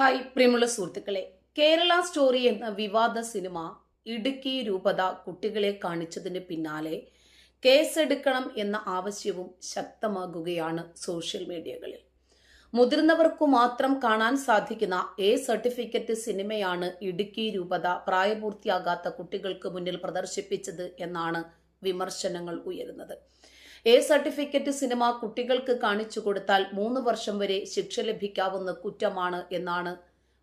Hi പ്രിയമുള്ള സുഹൃത്തുക്കളെ. Kerala story എന്ന വിവാദ സിനിമ ഇടുക്കി രൂപത കുട്ടികളെ കാണിച്ചതിന് പിന്നാലെ കേസെടുക്കണം എന്ന ആവശ്യവും ശക്തമാകുകയാണ് സോഷ്യൽ മീഡിയകളിൽ. മുതിർന്നവർക്കു മാത്രം കാണാൻ സാധിക്കുന്ന എ സർട്ടിഫിക്കറ്റ് സിനിമയാണ് ഇടുക്കി രൂപത പ്രായപൂർത്തിയാകാത്ത കുട്ടികൾക്ക് മുന്നിൽ പ്രദർശിപ്പിച്ചത് എന്നാണ് വിമർശനങ്ങൾ ഉയരുന്നത്. എ സർട്ടിഫിക്കറ്റ് സിനിമ കുട്ടികൾക്ക് കാണിച്ചു കൊടുത്താൽ മൂന്ന് വർഷം വരെ ശിക്ഷ ലഭിക്കാവുന്ന കുറ്റമാണ് എന്നാണ്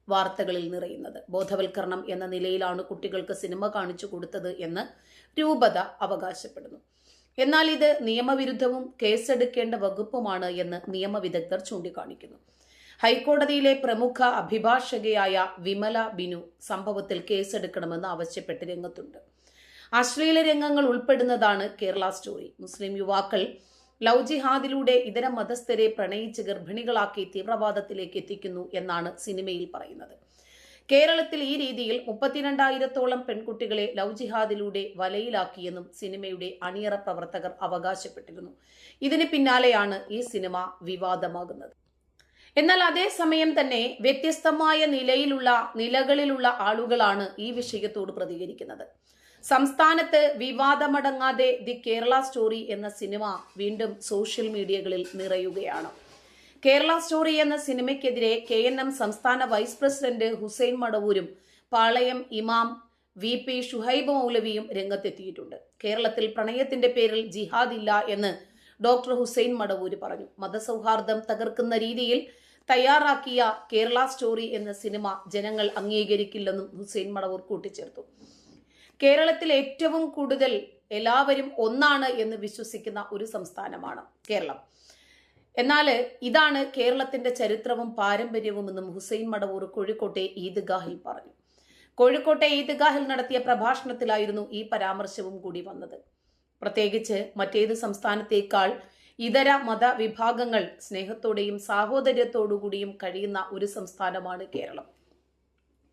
വാർത്തകളിൽ നിറയുന്നത്. ബോധവൽക്കരണം എന്ന നിലയിലാണ് കുട്ടികൾക്ക് സിനിമ കാണിച്ചു കൊടുത്തത് എന്ന് രൂപത അവകാശപ്പെടുന്നു. എന്നാൽ ഇത് നിയമവിരുദ്ധവും കേസെടുക്കേണ്ട വകുപ്പുമാണ് എന്ന് നിയമവിദഗ്ധർ ചൂണ്ടിക്കാണിക്കുന്നു. ഹൈക്കോടതിയിലെ പ്രമുഖ അഭിഭാഷകയായ വിമല ബിനു സംഭവത്തിൽ കേസെടുക്കണമെന്ന് ആവശ്യപ്പെട്ട് രംഗത്തുണ്ട്. അശ്ലീല രംഗങ്ങൾ ഉൾപ്പെടുന്നതാണ് കേരള സ്റ്റോറി. മുസ്ലിം യുവാക്കൾ ലവ് ജിഹാദിലൂടെ ഇതര മതസ്ഥരെ പ്രണയിച്ച് ഗർഭിണികളാക്കി തീവ്രവാദത്തിലേക്ക് എത്തിക്കുന്നു എന്നാണ് സിനിമയിൽ പറയുന്നത്. കേരളത്തിൽ ഈ രീതിയിൽ മുപ്പത്തിരണ്ടായിരത്തോളം പെൺകുട്ടികളെ ലവ് ജിഹാദിലൂടെ വലയിലാക്കിയെന്നും സിനിമയുടെ അണിയറ പ്രവർത്തകർ അവകാശപ്പെട്ടിരുന്നു. ഇതിന് പിന്നാലെയാണ് ഈ സിനിമ വിവാദമാകുന്നത്. എന്നാൽ അതേസമയം തന്നെ വ്യത്യസ്തമായ നിലയിലുള്ള നിലകളിലുള്ള ആളുകളാണ് ഈ വിഷയത്തോട് പ്രതികരിക്കുന്നത്. സംസ്ഥാനത്ത് വിവാദമടങ്ങാതെ ദി കേരള സ്റ്റോറി എന്ന സിനിമ വീണ്ടും സോഷ്യൽ മീഡിയകളിൽ നിറയുകയാണ്. കേരള സ്റ്റോറി എന്ന സിനിമയ്ക്കെതിരെ കെ എൻ എം സംസ്ഥാന വൈസ് പ്രസിഡന്റ് ഹുസൈൻ മടവൂരും പാളയം ഇമാം വി പി ഷുഹൈബ് മൗലവിയും രംഗത്തെത്തിയിട്ടുണ്ട്. കേരളത്തിൽ പ്രണയത്തിന്റെ പേരിൽ ജിഹാദ് ഇല്ല എന്ന് ഡോക്ടർ ഹുസൈൻ മടവൂര് പറഞ്ഞു. മതസൗഹാർദ്ദം തകർക്കുന്ന രീതിയിൽ തയ്യാറാക്കിയ കേരള സ്റ്റോറി എന്ന സിനിമ ജനങ്ങൾ അംഗീകരിക്കില്ലെന്നും ഹുസൈൻ മടവൂർ കൂട്ടിച്ചേർത്തു. കേരളത്തിൽ ഏറ്റവും കൂടുതൽ എല്ലാവരും ഒന്നാണ് എന്ന് വിശ്വസിക്കുന്ന ഒരു സംസ്ഥാനമാണ് കേരളം. എന്നാൽ ഇതാണ് കേരളത്തിന്റെ ചരിത്രവും പാരമ്പര്യവും എന്നും ഹുസൈൻ മടവൂർ കോഴിക്കോട്ടെ ഈദ്ഗാഹിൽ പറഞ്ഞു. കോഴിക്കോട്ടെ ഈദ്ഗാഹിൽ നടത്തിയ പ്രഭാഷണത്തിലായിരുന്നു ഈ പരാമർശവും കൂടി വന്നത്. പ്രത്യേകിച്ച് മറ്റേത് സംസ്ഥാനത്തേക്കാൾ ഇതര മതവിഭാഗങ്ങൾ സ്നേഹത്തോടെയും സാഹോദര്യത്തോടുകൂടിയും കഴിയുന്ന ഒരു സംസ്ഥാനമാണ് കേരളം.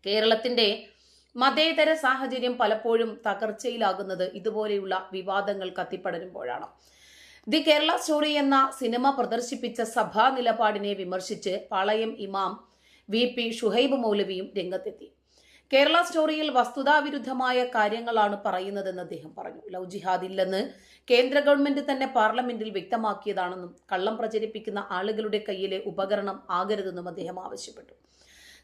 കേരളത്തിന്റെ മതേതര സാഹചര്യം പലപ്പോഴും തകർച്ചയിലാകുന്നത് ഇതുപോലെയുള്ള വിവാദങ്ങൾ കത്തിപ്പടരുമ്പോഴാണ്. ദി കേരള സ്റ്റോറി എന്ന സിനിമ പ്രദർശിപ്പിച്ച സഭാ നിലപാടിനെ വിമർശിച്ച് പാളയം ഇമാം വി പി ഷുഹൈബ് മൗലവിയും രംഗത്തെത്തി. കേരള സ്റ്റോറിയിൽ വസ്തുതാവിരുദ്ധമായ കാര്യങ്ങളാണ് പറയുന്നതെന്ന് അദ്ദേഹം പറഞ്ഞു. ലവ് ജിഹാദ് ഇല്ലെന്ന് കേന്ദ്ര ഗവൺമെന്റ് തന്നെ പാർലമെന്റിൽ വ്യക്തമാക്കിയതാണെന്നും കള്ളം പ്രചരിപ്പിക്കുന്ന ആളുകളുടെ കയ്യിലെ ഉപകരണം ആകരുതെന്നും അദ്ദേഹം ആവശ്യപ്പെട്ടു.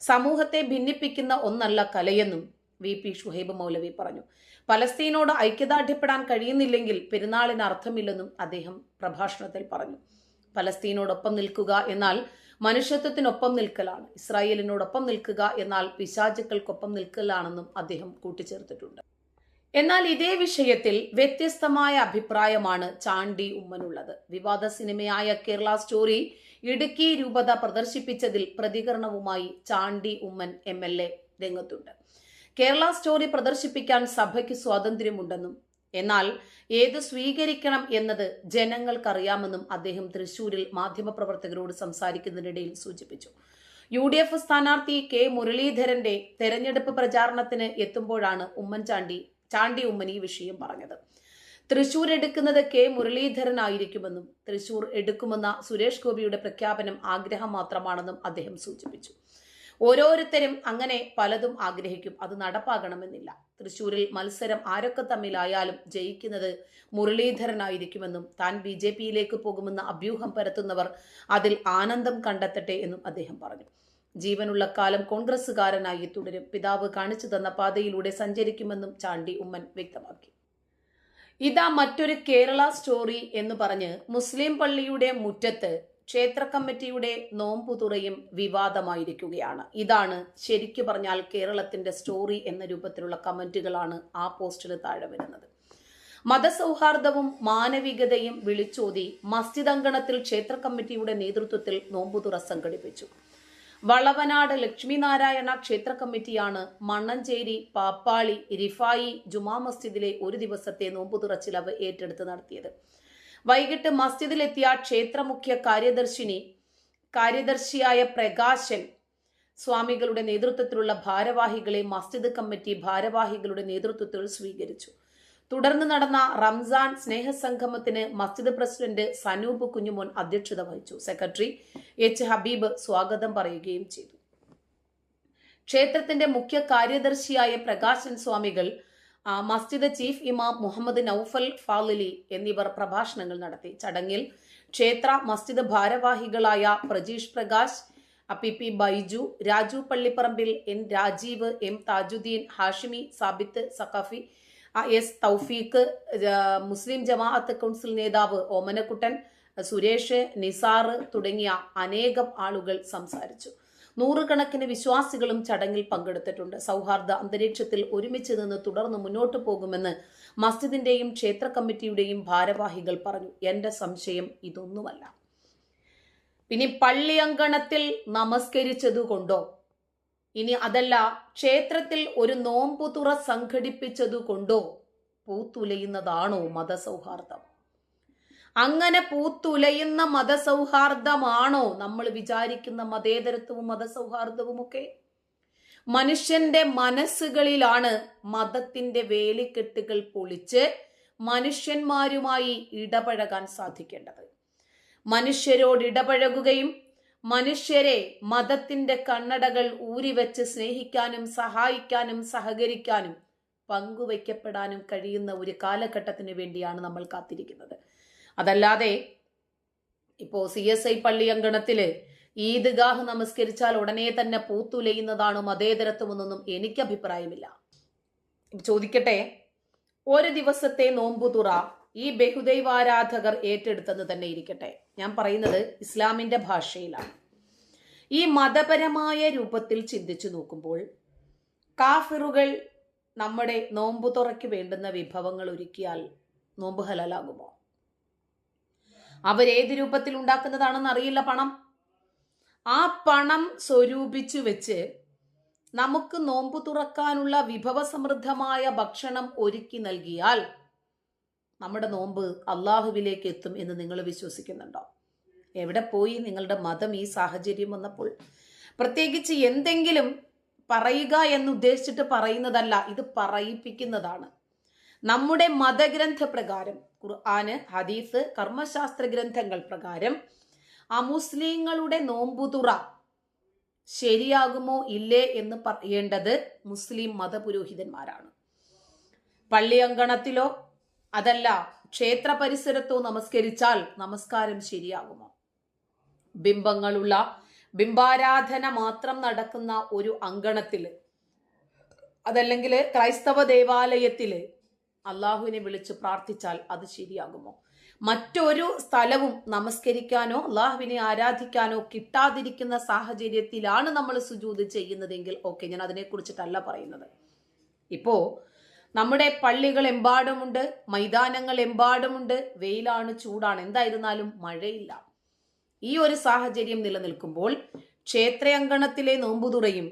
സമൂഹത്തെ ഭിന്നിപ്പിക്കുന്ന ഒന്നല്ല കലയെന്നും വി പി ഷുഹൈബ് മൗലവി പറഞ്ഞു. പലസ്തീനോട് ഐക്യദാർഢ്യപ്പെടാൻ കഴിയുന്നില്ലെങ്കിൽ പെരുന്നാളിന് അർത്ഥമില്ലെന്നും അദ്ദേഹം പ്രഭാഷണത്തിൽ പറഞ്ഞു. പലസ്തീനോടൊപ്പം നിൽക്കുക എന്നാൽ മനുഷ്യത്വത്തിനൊപ്പം നിൽക്കലാണ്. ഇസ്രായേലിനോടൊപ്പം നിൽക്കുക എന്നാൽ പിശാചുക്കൾക്കൊപ്പം നിൽക്കലാണെന്നും അദ്ദേഹം കൂട്ടിച്ചേർത്തിട്ടുണ്ട്. എന്നാൽ ഇതേ വിഷയത്തിൽ വ്യത്യസ്തമായ അഭിപ്രായമാണ് ചാണ്ടി ഉമ്മനുള്ളത്. വിവാദ സിനിമയായ കേരള സ്റ്റോറി ഇടുക്കി രൂപത പ്രദർശിപ്പിച്ചതിൽ പ്രതികരണവുമായി ചാണ്ടി ഉമ്മൻ എം രംഗത്തുണ്ട്. കേരള സ്റ്റോറി പ്രദർശിപ്പിക്കാൻ സഭയ്ക്ക് സ്വാതന്ത്ര്യമുണ്ടെന്നും എന്നാൽ ഏത് സ്വീകരിക്കണം എന്നത് ജനങ്ങൾക്കറിയാമെന്നും അദ്ദേഹം തൃശൂരിൽ മാധ്യമപ്രവർത്തകരോട് സംസാരിക്കുന്നതിനിടയിൽ സൂചിപ്പിച്ചു. യു ഡി എഫ് സ്ഥാനാർത്ഥി കെ മുരളീധരന്റെ തെരഞ്ഞെടുപ്പ് പ്രചാരണത്തിന് എത്തുമ്പോഴാണ് ഉമ്മൻചാണ്ടി ചാണ്ടി ഉമ്മൻ ഈ വിഷയം പറഞ്ഞത്. തൃശൂർ എടുക്കുന്നത് കെ മുരളീധരനായിരിക്കുമെന്നും തൃശൂർ എടുക്കുമെന്ന സുരേഷ് ഗോപിയുടെ പ്രഖ്യാപനം ആഗ്രഹം മാത്രമാണെന്നും അദ്ദേഹം സൂചിപ്പിച്ചു. ഓരോരുത്തരും അങ്ങനെ പലതും ആഗ്രഹിക്കും. അത് നടപ്പാകണമെന്നില്ല. തൃശൂരിൽ മത്സരം ആരൊക്കെ തമ്മിലായാലും ജയിക്കുന്നത് മുരളീധരനായിരിക്കുമെന്നും താൻ ബി ജെ പിയിലേക്ക് പോകുമെന്ന അഭ്യൂഹം പരത്തുന്നവർ അതിൽ ആനന്ദം കണ്ടെത്തട്ടെ എന്നും അദ്ദേഹം പറഞ്ഞു. ജീവനുള്ള കാലം കോൺഗ്രസ്സുകാരനായി തുടരും. പിതാവ് കാണിച്ചു തന്ന പാതയിലൂടെ സഞ്ചരിക്കുമെന്നും ചാണ്ടി ഉമ്മൻ വ്യക്തമാക്കി. ഇതാ മറ്റൊരു കേരള സ്റ്റോറി എന്ന് പറഞ്ഞ് മുസ്ലിം പള്ളിയുടെ മുറ്റത്ത് ക്ഷേത്ര കമ്മിറ്റിയുടെ നോമ്പുതുറയും വിവാദമായിരിക്കുകയാണ്. ഇതാണ് ശരിക്കു പറഞ്ഞാൽ കേരളത്തിന്റെ സ്റ്റോറി എന്ന രൂപത്തിലുള്ള കമന്റുകളാണ് ആ പോസ്റ്റിന് താഴെ വരുന്നത്. മതസൗഹാർദ്ദവും മാനവികതയും വിളിച്ചോതി മസ്ജിദ് അങ്കണത്തിൽ ക്ഷേത്ര കമ്മിറ്റിയുടെ നേതൃത്വത്തിൽ നോമ്പുതുറ സംഘടിപ്പിച്ചു. വളവനാട് ലക്ഷ്മിനാരായണ ക്ഷേത്ര കമ്മിറ്റിയാണ് മണ്ണഞ്ചേരി പാപ്പാളി റിഫായി ജുമാ മസ്ജിദിലെ ഒരു ദിവസത്തെ നോമ്പുതുറ ചിലവ് ഏറ്റെടുത്ത് നടത്തിയത്. വൈകിട്ട് മസ്ജിദിലെത്തിയ ക്ഷേത്ര മുഖ്യ കാര്യദർശിനി കാര്യദർശിയായ പ്രകാശൻ സ്വാമികളുടെ നേതൃത്വത്തിലുള്ള ഭാരവാഹികളെ മസ്ജിദ് കമ്മിറ്റി ഭാരവാഹികളുടെ നേതൃത്വത്തിൽ സ്വീകരിച്ചു. തുടർന്ന് നടന്ന റംസാൻ സ്നേഹസംഗമത്തിന് മസ്ജിദ് പ്രസിഡന്റ് സനൂപ് കുഞ്ഞുമോൻ അധ്യക്ഷത വഹിച്ചു. സെക്രട്ടറി എച്ച് ഹബീബ് സ്വാഗതം പറയുകയും ചെയ്തു. ക്ഷേത്രത്തിന്റെ മുഖ്യ കാര്യദർശിയായ പ്രകാശൻ സ്വാമികൾ മസ്ജിദ് ചീഫ് ഇമാം മുഹമ്മദ് നൌഫൽ ഫാലിലി എന്നിവർ പ്രഭാഷണങ്ങൾ നടത്തി. ചടങ്ങിൽ ക്ഷേത്ര മസ്ജിദ് ഭാരവാഹികളായ Prajeesh Prakash P P Baiju Raju Pallipparambil N Rajeev M Thajudheen Hashimi Sabith Saqafi S Thoufeeq Muslim Jamaath council നേതാവ് ഓമനക്കുട്ടൻ സുരേഷ് നിസാർ തുടങ്ങിയ അനേകം ആളുകൾ സംസാരിച്ചു. നൂറുകണക്കിന് വിശ്വാസികളും ചടങ്ങിൽ പങ്കെടുത്തിട്ടുണ്ട്. സൗഹാർദ്ദ അന്തരീക്ഷത്തിൽ ഒരുമിച്ച് നിന്ന് തുടർന്ന് മുന്നോട്ട് പോകുമെന്ന് മസ്ജിദിന്റെയും ക്ഷേത്ര കമ്മിറ്റിയുടെയും ഭാരവാഹികൾ പറഞ്ഞു. എന്റെ സംശയം ഇതൊന്നുമല്ല. പിന്നെ പള്ളി അങ്കണത്തിൽ നമസ്കരിച്ചതുകൊണ്ടോ? ഇനി അതല്ല ക്ഷേത്രത്തിൽ ഒരു നോമ്പുതുറ സംഘടിപ്പിച്ചതുകൊണ്ടോ? പൂത്തുലയുന്നതാണോ മതസൗഹാർദ്ദം? അങ്ങനെ പൂത്തുലയുന്ന മതസൗഹാർദ്ദമാണോ നമ്മൾ വിചാരിക്കുന്ന മതേതരത്വവും മതസൗഹാർദ്ദവും ഒക്കെ മനുഷ്യന്റെ മനസ്സുകളിലാണ് മതത്തിന്റെ വേലിക്കെട്ടുകൾ പൊളിച്ച് മനുഷ്യന്മാരുമായി ഇടപഴകാൻ സാധിക്കേണ്ടത്. മനുഷ്യരോട് ഇടപഴകുകയും മനുഷ്യരെ മതത്തിന്റെ കണ്ണടകൾ ഊരിവെച്ച് സ്നേഹിക്കാനും സഹായിക്കാനും സഹകരിക്കാനും പങ്കുവയ്ക്കപ്പെടാനും കഴിയുന്ന ഒരു കാലഘട്ടത്തിന് വേണ്ടിയാണ് നമ്മൾ കാത്തിരിക്കുന്നത്. അതല്ലാതെ ഇപ്പോ സി എസ് ഐ പള്ളി അങ്കണത്തിൽ ഈദ്ഗാഹ് നമസ്കരിച്ചാൽ ഉടനെ തന്നെ പൂത്തുലയുന്നതാണ് മതേതരത്വമെന്നൊന്നും എനിക്ക് അഭിപ്രായമില്ല ചോദിക്കട്ടെ ഒരു ദിവസത്തെ നോമ്പുതുറ ഈ ബഹുദൈവാരാധകർ ഏറ്റെടുത്തെന്ന് തന്നെ ഇരിക്കട്ടെ. ഞാൻ പറയുന്നത് ഇസ്ലാമിന്റെ ഭാഷയിലാണ്. ഈ മതപരമായ രൂപത്തിൽ ചിന്തിച്ചു നോക്കുമ്പോൾ കാഫിറുകൾ നമ്മുടെ നോമ്പുതുറയ്ക്ക് വേണ്ടുന്ന വിഭവങ്ങൾ ഒരുക്കിയാൽ നോമ്പ് ഹലാലാകുമോ? അവരേത് രൂപത്തിൽ ഉണ്ടാക്കുന്നതാണെന്ന് അറിയില്ല പണം. ആ പണം സ്വരൂപിച്ചു വെച്ച് നമുക്ക് നോമ്പ് തുറക്കാനുള്ള വിഭവസമൃദ്ധമായ ഭക്ഷണം ഒരുക്കി നൽകിയാൽ നമ്മുടെ നോമ്പ് അള്ളാഹുവിലേക്ക് എത്തും എന്ന് നിങ്ങൾ വിശ്വസിക്കുന്നുണ്ടോ? എവിടെ പോയി നിങ്ങളുടെ മതം ഈ സാഹചര്യം വന്നപ്പോൾ? പ്രത്യേകിച്ച് എന്തെങ്കിലും പറയുക എന്ന് ഉദ്ദേശിച്ചിട്ട് പറയുന്നതല്ല ഇത് പറയിപ്പിക്കുന്നതാണ്. നമ്മുടെ മതഗ്രന്ഥ പ്രകാരം ഖുർആന് ഹദീസ് കർമ്മശാസ്ത്ര ഗ്രന്ഥങ്ങൾ പ്രകാരം അമുസ്ലിങ്ങളുടെ നോമ്പുതുറ ശരിയാകുമോ ഇല്ലേ എന്ന് പറയേണ്ടത് മുസ്ലിം മതപുരോഹിതന്മാരാണ്. പള്ളി അങ്കണത്തിലോ അതല്ല ക്ഷേത്ര പരിസരത്തോ നമസ്കരിച്ചാൽ നമസ്കാരം ശരിയാകുമോ? ബിംബങ്ങളുള്ള ബിംബാരാധന മാത്രം നടക്കുന്ന ഒരു അങ്കണത്തിൽ അതല്ലെങ്കിൽ ക്രൈസ്തവ ദേവാലയത്തിൽ അള്ളാഹുവിനെ വിളിച്ച് പ്രാർത്ഥിച്ചാൽ അത് ശരിയാകുമോ? മറ്റൊരു സ്ഥലവും നമസ്കരിക്കാനോ അള്ളാഹുവിനെ ആരാധിക്കാനോ കിട്ടാതിരിക്കുന്ന സാഹചര്യത്തിലാണ് നമ്മൾ സുജൂത് ചെയ്യുന്നതെങ്കിൽ ഓക്കെ ഞാൻ അതിനെക്കുറിച്ചിട്ടല്ല പറയുന്നത്. ഇപ്പോ നമ്മുടെ പള്ളികൾ എമ്പാടുമുണ്ട് മൈതാനങ്ങൾ എമ്പാടുമുണ്ട് വെയിലാണ് ചൂടാണ് എന്തായിരുന്നാലും മഴയില്ല. ഈ ഒരു സാഹചര്യം നിലനിൽക്കുമ്പോൾ ക്ഷേത്രയങ്കണത്തിലെ നോമ്പുതുറയും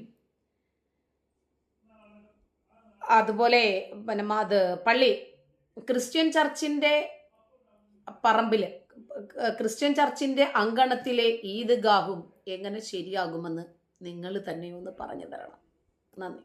അതുപോലെ പിന്നെ അത് പള്ളി. ക്രിസ്ത്യൻ ചർച്ചിന്റെ പറമ്പിൽ ക്രിസ്ത്യൻ ചർച്ചിന്റെ അങ്കണത്തിലെ ഈദ്ഗാഹും എങ്ങനെ ശരിയാകുമെന്ന് നിങ്ങൾ തന്നെ ഒന്ന് പറഞ്ഞു തരണം. നന്ദി.